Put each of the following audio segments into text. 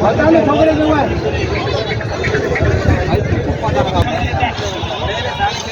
ভদ্রালে সকালে যাওয়ার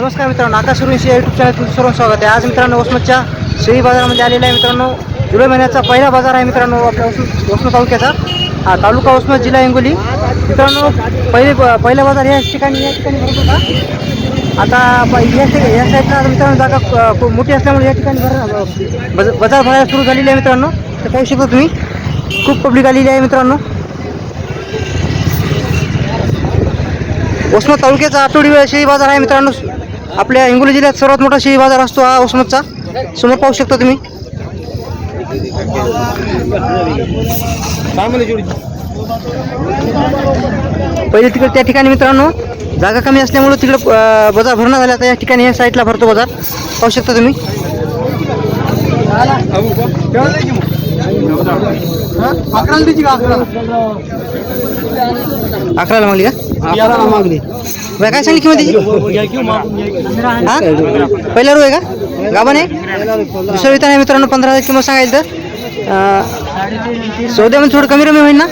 नमस्कार मित्रांनो आकाश सुरुंशी या यूट्यूब चॅनल तुमचं सर्व स्वागत आहे. आज मित्रांनो वसमतच्या शेळी बाजारामध्ये आलेला आहे मित्रांनो. जुलै महिन्याचा पहिला बाजार आहे मित्रांनो आपल्या वसमत वसमत तालुक्याचा. हा तालुका वसमत जिल्हा हिंगोली. मित्रांनो पहिले पहिला बाजार या ठिकाणी या ठिकाणी भरत होता. आता प- या या साईडला मित्रांनो जागा खूप मोठी असल्यामुळे या ठिकाणी भर बाजार भरायला सुरू झालेली आहे मित्रांनो. तर पाहू शकता तुम्ही. खूप पब्लिक आलेली आहे मित्रांनो. वसमत तालुक्याचा आठवडी वेळ शेळी बाजार आहे मित्रांनो. आपल्या हिंगोली जिल्ह्यात सर्वात मोठा शेळी बाजार असतो हा वसमतचा समोर पाहू शकता तुम्ही. पहिले तिकडे त्या ठिकाणी मित्रांनो जागा कमी असल्यामुळे तिकडे बाजार भरणं झाला तर या ठिकाणी या साईडला भरतो बाजार. पाहू शकता तुम्ही. अकराला मागली का? मागली. बरं, काय सांगली किंमत हा? पहिला रू आहे का? गाभण आहे? दुसरं विधान आहे मित्रांनो पंधरा हजार किंमत सांगायला तर. अं, सौद्यामध्ये थोडं कमी रमी होईल ना?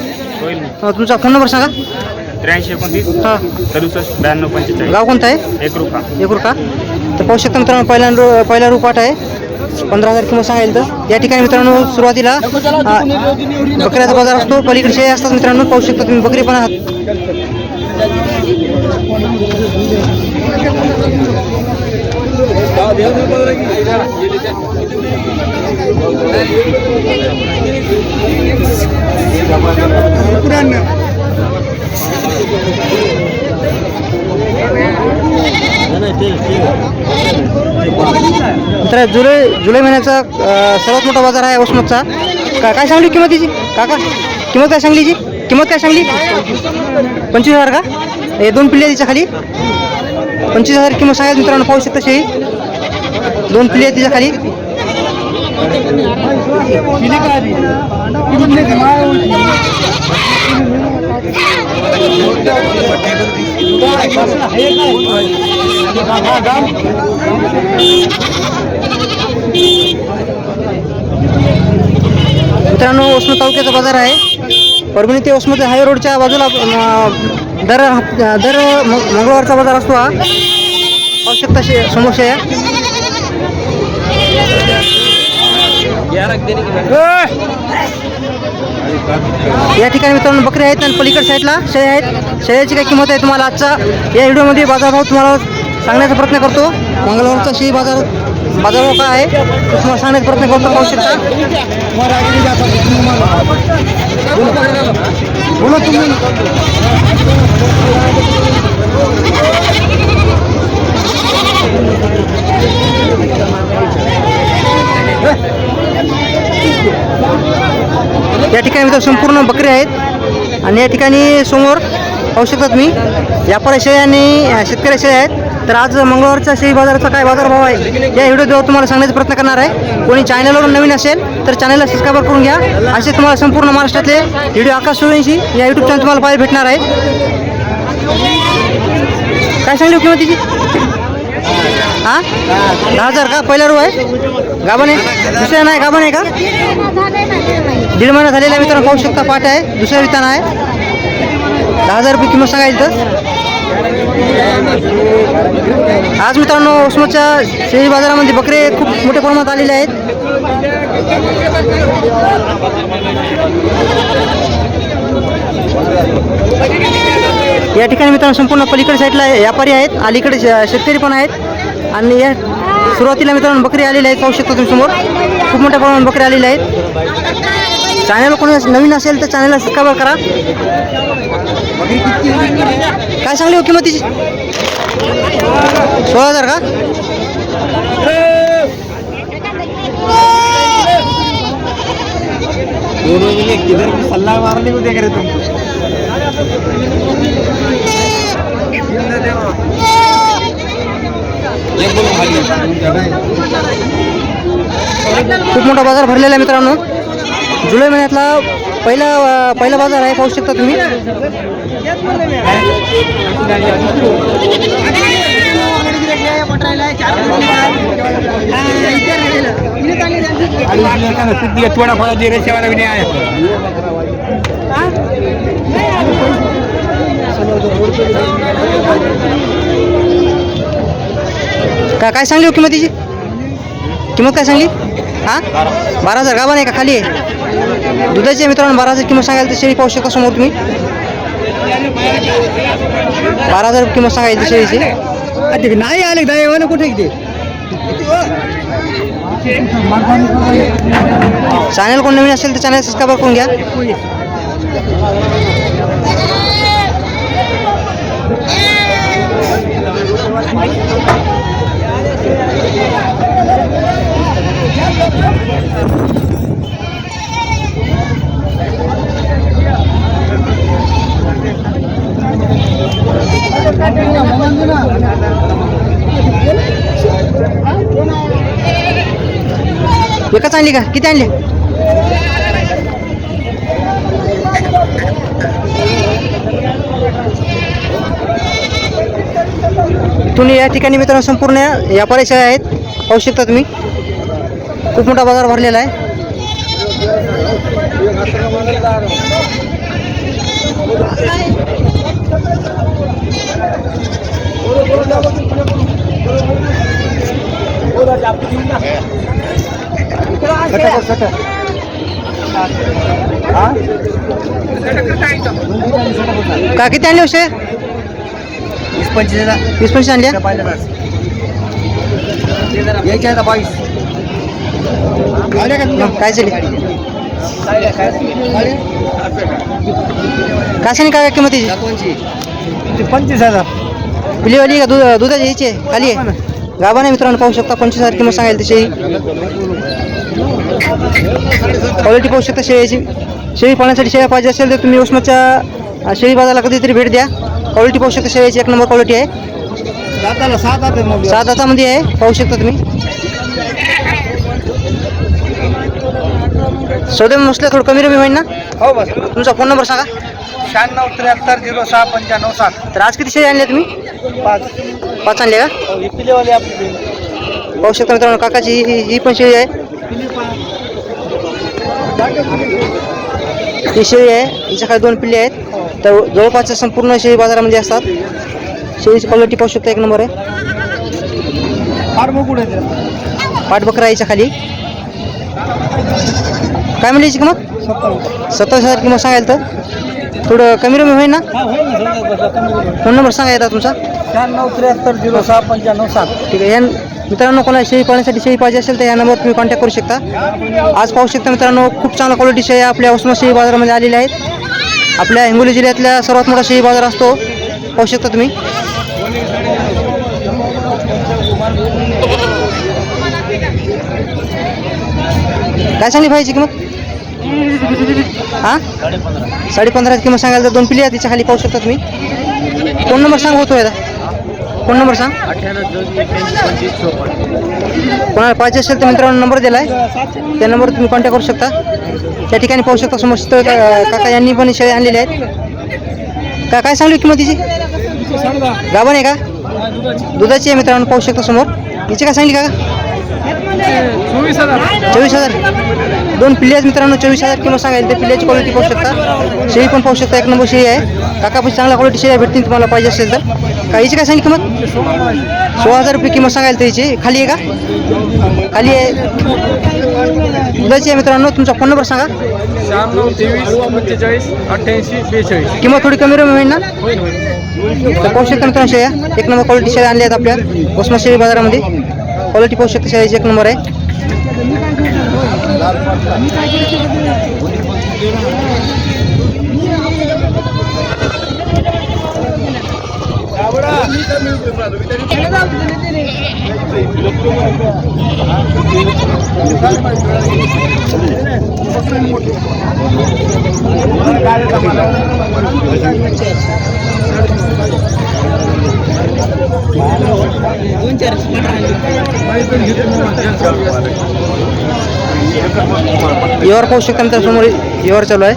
तुमचा फोन नंबर सांगा. त्र्याऐंशी एकोणतीस हां. सदुसष्ट ब्याण्णव पंचेचाळीस. गाव कोणतं आहे? एक रुपया एक रुपया तर पाहू शकता मित्रांनो पहिला रू पहिला रूपाट आहे. पंधरा हजार किंमत सांगायला तर या ठिकाणी मित्रांनो सुरुवातीला बकऱ्याचा बाजार असतो. पलीकडे असतात मित्रांनो पाहू शकता तुम्ही बकरी पण आहात. तर जुलै जुलै महिन्याचा सर्वात मोठा बाजार आहे वसमतचा का काय सांगली किंमत तिची काका किंमत काय सांगली जी किंमत काय सांगली? पंचवीस हजार का? हे दोन पिल्ले तिच्या खाली पंचवीस हजार किंमत सांगायचं मित्रांनो पाहू शकता शेळी. दोन पिल्ले तिच्या खाली मित्रांनो वसमत तालुक्याचा बाजार आहे. परभणी ते वसमत हाय रोडच्या बाजूला दर दर मंगळवारचा बाजार असतो हा. आवश्यकता समोसा आहे. या या ठिकाणी मित्रांनो बकरी आहेत आणि पलीकड साईडला शेळ्या आहेत. शेळ्याची काय किंमत आहे तुम्हाला आजचा? या व्हिडिओमध्ये बाजारभाव तुम्हाला सांगण्याचा प्रयत्न करतो. मंगळवारचा शेळी बाजार बाजारभाव काय आहे? तो तुम्हाला सांगण्याचा प्रयत्न करतो पाहू शकता. बोला तुम्ही. या ठिकाणी मित्र संपूर्ण बकरी आहेत. आणि या ठिकाणी समोर पाहू शकता तुम्ही व्यापारी शेळी आणि अ, शेतकरी शेळी आहेत. तर आज मंगळवारचा शेळी बाजाराचा काय बाजारभाव आहे या व्हिडिओद्वारे तुम्हाला सांगण्याचा प्रयत्न करणार आहे. कोणी चॅनलवर नवीन असेल तर चॅनलला सबस्क्राईब करून घ्या. असे तुम्हाला संपूर्ण महाराष्ट्रातले व्हिडिओ आकाश सोळींशी या यूट्यूब चॅनल तुम्हाला पाहायला भेटणार आहे काय सांगली हो किंमत तिची हां? दहा हजार का? पहिला रू आहे. गाभण आहे. दुसऱ्या नाही गाभण आहे का? दीड महिना झालेला मित्रांनो पाहू शकता पाठ आहे. दुसऱ्या वितान आहे. दहा हजार रुपये किंमत सांगायची तर आज मित्रांनो उस्माच्या शेळी बाजारामध्ये बकरे खूप मोठ्या प्रमाणात आलेले आहेत. या ठिकाणी मित्रांनो संपूर्ण पलीकडे साईडला व्यापारी आहेत. अलीकडे शे- शेतकरी पण आहेत. आणि या सुरुवातीला मित्रांनो बकरी आलेली आहेत. पाहू शकता तुम्ही समोर. खूप मोठ्या प्रमाणात बकऱ्या आलेल्या आहेत. चॅनल कोणी नवीन असेल तर चॅनलला सबस्क्राईब करा. काय सांगली हो किंमतीची सोळा हजार का? सल्ला मारली होते करे तुमको खूप मोठा बाजार भरलेला आहे मित्रांनो. जुलै महिन्यातला पहिला पहिला बाजार आहे पाहू शकता तुम्ही. का काय सांगली हो किंमतीची? किंमत काय सांगली? हां? बारा हजार गाभा नाही का खाली? आहे दुधाची मित्रांनो बारा हजार किंमत सांगायला तर शेळी पाहू शकता समोर तुम्ही. बारा हजार किंमत सांगायला तर शेळीची. नाही आले दयावाला कुठे ते? चॅनल कोण नवीन असेल तर चॅनल सबस्क्राईब करून घ्या. एकच आणली का? किती आणली? तुम्ही या ठिकाणी मित्रांनो संपूर्ण व्यापारी शेळ्या आहेत पाहू शकता तुम्ही. खूप मोठा बाज़ार भरलेला आहे. का किती आणले होते वीस पंचवीस वीस पंचवीस आता बावीस. काय झाली? काय सांगली काय किंमतीची पंचवीस हजार. पिलीवाली का दूध दुधाची यायची आहे? खाली आहे. गाभा नाही मित्रांनो पाहू शकता पंचवीस हजार किंमत सांगायला तशी. क्वालिटी पाहू शकता शेळीची. शेळी पाळण्यासाठी शेळ्या पाहिजे असेल तर तुम्ही उस्माच्या शेळी बाजाराला कधीतरी भेट द्या. क्वालिटी पाहू शकता शेळीची एक नंबर क्वालिटी आहे. सात हातामध्ये आहे. पाहू शकता तुम्ही. सौदे नसल्या थोडं कमी रमी होईल ना हो बस. तुमचा फोन नंबर सांगा. शहाण्णव त्र्याहत्तर झिरो सहा पंच्याण्णव सात. तर आज किती शेळी आणल्या तुम्ही? पाच. पाच आणल्या का? हो पिलेवाले आपली पाहू शकता मित्रांनो काकाची ही ही- ही पण शेळी आहे. ही शेळी आहे. हिच्या खाली दोन पिल्ले आहेत. तर जवळपासच्या संपूर्ण शेळी बाजारामध्ये असतात. शेळीची क्वालिटी पाहू शकता एक नंबर आहे. फार मोकुड पाठबकरा आहे हिच्या खाली. काय म्हणली हिची किंमत? सत्तावीस हजार किंमत सांगायला तर. थोडं कमी रमी होईल ना? हा. फोन नंबर सांगा येतात तुमचा. शहाण्णव त्र्याहत्तर झिरो सहा पंच्याण्णव सात. ठीक आहे. या मित्रांनो कोणाला शेळी पाळण्यासाठी शेळी पाहिजे असेल तर या नंबरवर तुम्ही कॉन्टॅक्ट करू शकता. आज पाहू शकता मित्रांनो खूप चांगला क्वालिटी शेळी आपल्या उस्मा शेळी बाजारामध्ये आलेल्या आहेत. आपल्या हिंगोली जिल्ह्यातल्या सर्वात मोठा शेळी बाजार असतो. पाहू शकता तुम्ही. काय सांगली पाहिजे किंमत? हां? साडे पंधरा किंमत सांगायला तर दोन पिली आहेत तिच्या खाली पाहू शकता तुम्ही. फोन नंबर सांग होतो याचा फोन नंबर सांग. कोणाला पाहिजे असेल तर मित्रांनो नंबर दिला आहे त्या नंबरवर तुम्ही कॉन्टॅक्ट करू शकता. त्या ठिकाणी पाहू शकता समोर का- काका यांनी पण शेळ्या आणलेल्या आहेत. का काय सांगली किंमत तिची? गाभण आहे का? दुधाची आहे मित्रांनो पाहू शकता समोर. तिची काय सांगली का चोवीस हजार चोवीस हजार. दोन पिल्ले आहेत मित्रांनो चोवीस हजार किंमत सांगायला ते पिल्ल्याची क्वालिटी पाहू शकता. शेळी पण पाहू शकता एक नंबर शेळी आहे. काका पण चांगल्या क्वालिटी शेळ्या भेटतील तुम्हाला पाहिजे असेल तर. का हिची काय सांगली किंमत? सोळा हजार रुपये किंमत सांगायला त्याची खाली आहे का? खाली आहे. दुधाची आहे मित्रांनो तुमचा फोन नंबर सांगा. शहाण्णव तेवीस पंचेचाळीस अठ्ठ्याऐंशी बेचाळीस. किंमत थोडी कमी रमी होईल ना? तर पाहू शकता मित्रांनो शेळ्या. एक नंबर क्वालिटी शेळ्या आणल्या आहेत आपल्या. उस्मा शेळी बाजारामध्ये. क्वालिटी पाहू शकता शेळ्याची एक नंबर आहे. चार पाच. यावर पाहू शकता समोर यावर चालू आहे.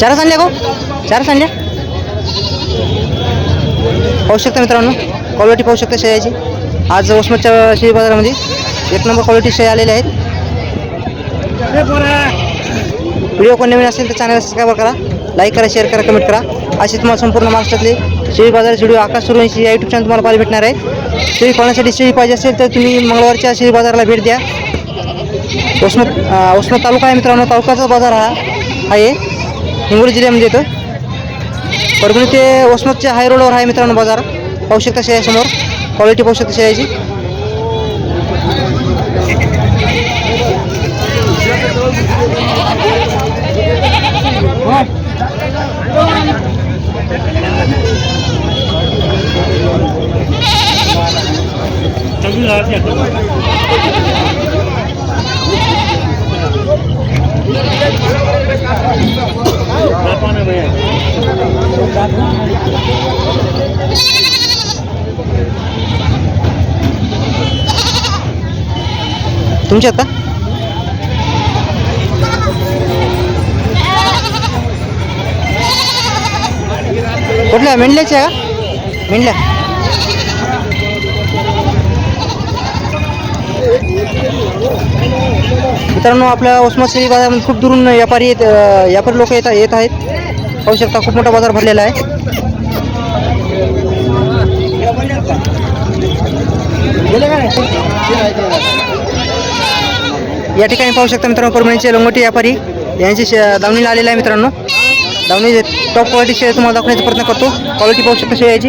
चार संध्या गो. चार संध्या. पाहू शकता मित्रांनो क्वालिटी पाहू शकता शेळ्याची. आज वसमतच्या शेळी बाजारामध्ये एक नंबर क्वालिटी शेळी आलेल्या आहेत. व्हिडिओ कोण नवीन असेल तर चॅनल सबस्क्राईब करा लाईक करा शेअर करा कमेंट करा. अशी तुम्हाला संपूर्ण महाराष्ट्रातले शेळी बाजार व्हिडिओ आकाश सुरवंशी या यूट्यूब चॅनल तुम्हाला पाहायला भेटणार आहे. शेळी पाहण्यासाठी शेळी पाहिजे असेल तर तुम्ही मंगळवारच्या शेळी बाजाराला भेट द्या. उष्ण उष्ण तालुका आहे मित्रांनो. तालुक्याचा बाजार हा आहे. हिंगोली जिल्ह्यामध्ये येतो. परभणी ते वसमतच्या हाय रोडवर आहे मित्रांनो बाजार. पाहू शकता शेळ्यासमोर. क्वालिटी पाहू शकता शेळ्याची. तुमच्यात का कुठल्या मेंढल्याच्या आहे का मेंढल्या मित्रांनो आपल्या उस्मात शेळी बाजारामध्ये खूप दुरून व्यापारी येत व्यापारी लोक येत येत आहेत. पाहू शकता खूप मोठा बाजार भरलेला आहे. या ठिकाणी पाहू शकता मित्रांनो परभणीचे लंगोटी व्यापारी. यांची शे- दावणीला आलेला आहे मित्रांनो. दावणी टॉप क्वालिटी शेअर तुम्हाला दाखवण्याचा प्रयत्न करतो. क्वालिटी पाहू शकता शेअर याची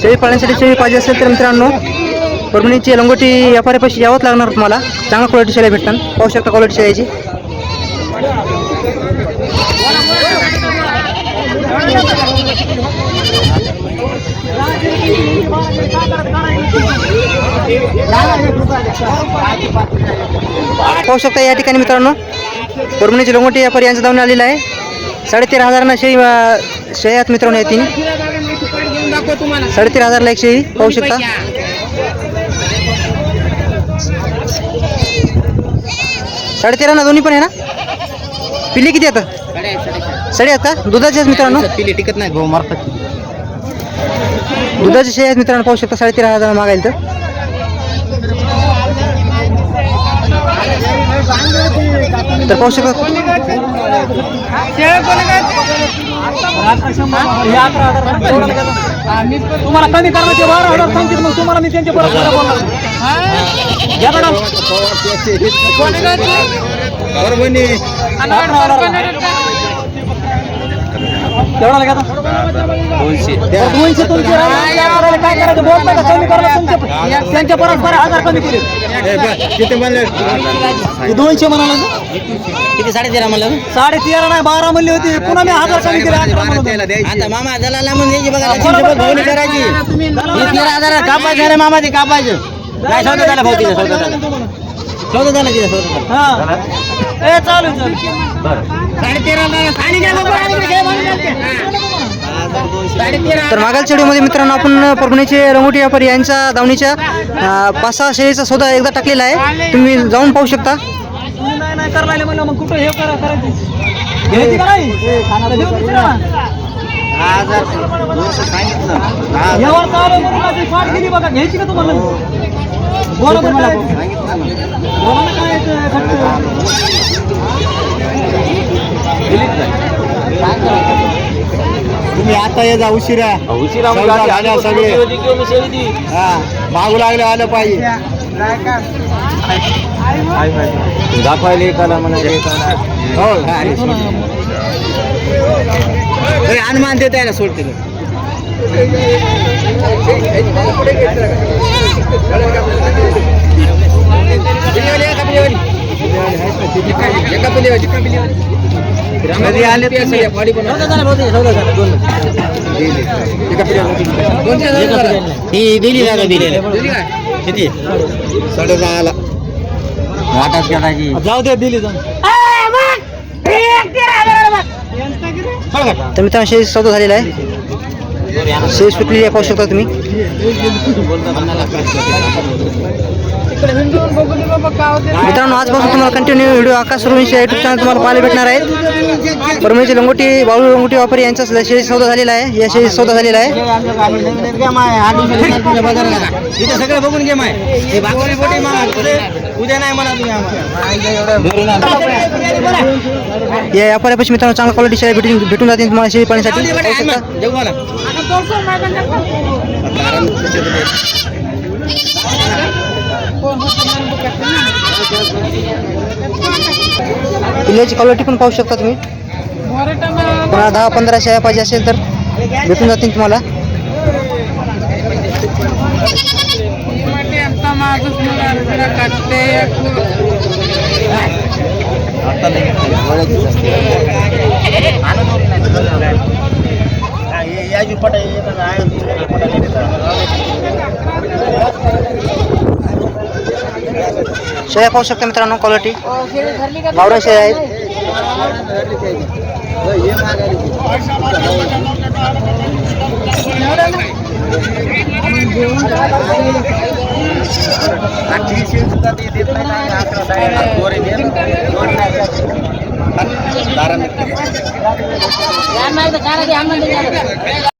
शेळी पाळण्यासाठी शेळी पाहिजे असेल तर मित्रांनो परभणीची लंगोटी व्यापाऱ्यापाशी यावंच लागणार तुम्हाला. चांगल्या क्वालिटी शेळ्या भेटतात. पाहू शकता क्वालिटी शेळ्याची. पाहू शकता या ठिकाणी मित्रांनो परभणीची लंगोटी व्यापारी यांचं धावून आलेला आहे. साडेतेरा हजारांना शेळी अं, शेळी आहेत मित्रांनो या तीन साडेतेरा हजारला एक शेळी पाहू शकता. साडेतेरा ना दोन्ही पण आहे ना? पिल्ली किती आता साडे आहेत का? दुधाचे आहेत मित्रांनो. पिली टिकत नाही गो मारतात. दुधाचे शेळी आहेत मित्रांनो पाहू शकता साडेतेरा हजार मागायला तर. तर पाहू शकता. तुम्हाला कमी करण्याचे बारा हजार सांगतील मग तुम्हाला मी त्यांच्या बरोबर बोलणार. घ्या मॅडम. केवढा लागला दोनशे. बरं, दोनशे तुमचे. काय करायचं बोलता का कमी करा तुमच्या त्यांच्या परस्पर हजार कमी केले हे दोनशे म्हणाला? किती साडेतेरा म्हणलं साडे तेरा नाही बारा म्हणली होती. पुन्हा मी हजार कमी केले. आता मामा दलाला म्हणून द्यायची बघा करायची. हे तेरा हजार कापायचं रे मामा ते कापायचं. काय सौदा झाला भाऊ तिथे सौदा झाला. तिथे हा ए चालू चालू. तर मागालच्या व्हिडिओमध्ये मित्रांनो आपण परभणीचे रंगोटी व्यापारी यांच्या दावणीच्या अं, पाच सहा शेळीचा सौदा एकदा टाकलेला आहे. तुम्ही जाऊन पाहू शकता. तुम्ही नाही नाही करायला म्हणलं मग कुठं हे करा करायची? घ्यायची का नाही? तर देऊ दुसऱ्याला. यावर चालू आहे म्हणून माझी फाट गेली बघा. घ्यायची का तुम्हाला? बोला बरं काय बोला ना काय आहे ते खर्च. तुम्ही आता ये जा उशिरा. उशिरा सौदा झाल्या सगळे. हा मागू लागले आलं पाहिजे. दाखवायला एकाला म्हणा हो अरे, अनुमान देता यायला सोडते आले झाला ही दिली किती साडे दहाला वाटाच करायची जाऊ दे दिली तर मित्रांनो चौदा सौदा झालेला आहे. शेळी सुटलेली आहे पाहू शकता तुम्ही. मित्रांनो आजपासून तुम्हाला continue video Akash Survanshi YouTube channel तुम्हाला पाहायला भेटणार आहेत. परमेची लंगोटी बाळू लंगोटी व्यापारी यांचा शेळी सौदा झालेला आहे. या शेळी सौदा झालेला आहे. सगळं बघून घे माय उद्या नाही आम्हाला या व्यापाऱ्यापाशी मित्रांनो चांगल्या क्वालिटी शेळी भेटून भेटून जातील तुम्हाला शेळी पाहण्यासाठी. पिल्याची क्वालिटी पण पाहू शकता तुम्ही. कोणाला दहा पंधरा शेळ्या पाहिजे असेल तर भेटून जातील तुम्हाला. शेळ्या पाहू शकता मित्रांनो क्वालिटी गावरान शेळ्या आहेत. बारा